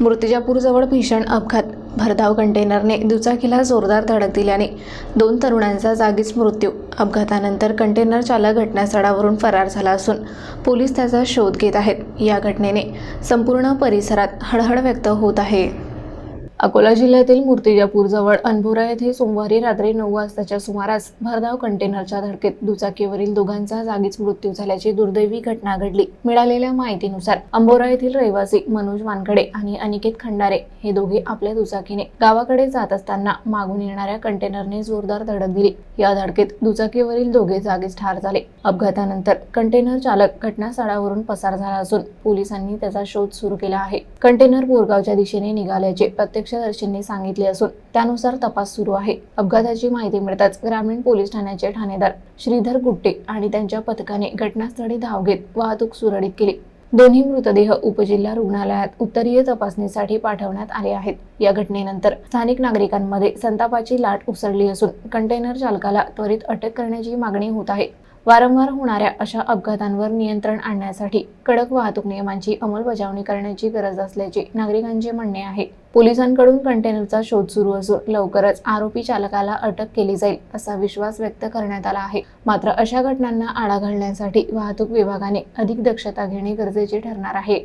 मूर्तिजापूरजवळ भीषण अपघात. भरधाव कंटेनरने दुचाकीला जोरदार धडक दिल्याने दोन तरुणांचा जागीच मृत्यू. अपघातानंतर कंटेनर चालक घटनास्थळावरून फरार झाला असून पोलीस त्याचा शोध घेत आहेत. या घटनेने संपूर्ण परिसरात हळहळ व्यक्त होत आहे. अकोला जिल्ह्यातील मूर्तिजापूरजवळ अनभोरा येथे सोमवारी रात्री नऊ वाजताच्या सुमारास भरधाव कंटेनरच्या धडकेत दुचाकीवरील दोघांचा जागीच मृत्यू झाल्याची दुर्दैवी घटना घडली. मिळालेल्या माहितीनुसार अंबोरा येथील रहिवासी मनोज वानखडे आणि अनिकेत खंडारे हे दोघे आपल्या दुचाकीने गावाकडे जात असताना मागून येणाऱ्या कंटेनरने जोरदार धडक दिली. या धडकेत दुचाकीवरील दोघे जागीच ठार झाले. अपघातानंतर कंटेनर चालक घटनास्थळावरून पसार झाला असून पोलिसांनी त्याचा शोध सुरू केला आहे. कंटेनर बोरगावच्या दिशेने निघाल्याचे प्रत्यक्षदर्शींनी सांगितले असून त्यानुसार तपास सुरू आहे. अपघाताची माहिती मिळताच ग्रामीण पोलीस ठाण्याचे ठाणेदार श्रीधर गुट्टे आणि त्यांच्या पथकाने घटनास्थळी धाव घेत वाहतूक सुरळीत केली. दोन्ही मृतदेह उपजिल्हा रुग्णालयात उत्तरीय तपासणीसाठी पाठवण्यात आले आहेत. या घटनेनंतर स्थानिक नागरिकांमध्ये संतापाची लाट उसळली असून कंटेनर चालकाला त्वरित अटक करण्याची मागणी होत आहे. वारंवार होणाऱ्या अशा अपघातांवर नियंत्रण आणण्यासाठी कडक वाहतूक नियमांची अंमलबजावणी करण्याची गरज असल्याचे नागरिकांचे म्हणणे आहे. पोलिसांकडून कंटेनरचा शोध सुरू असून लवकरच आरोपी चालकाला अटक केली जाईल असा विश्वास व्यक्त करण्यात आला आहे. मात्र अशा घटनांना आळा घालण्यासाठी वाहतूक विभागाने अधिक दक्षता घेणे गरजेचे ठरणार आहे.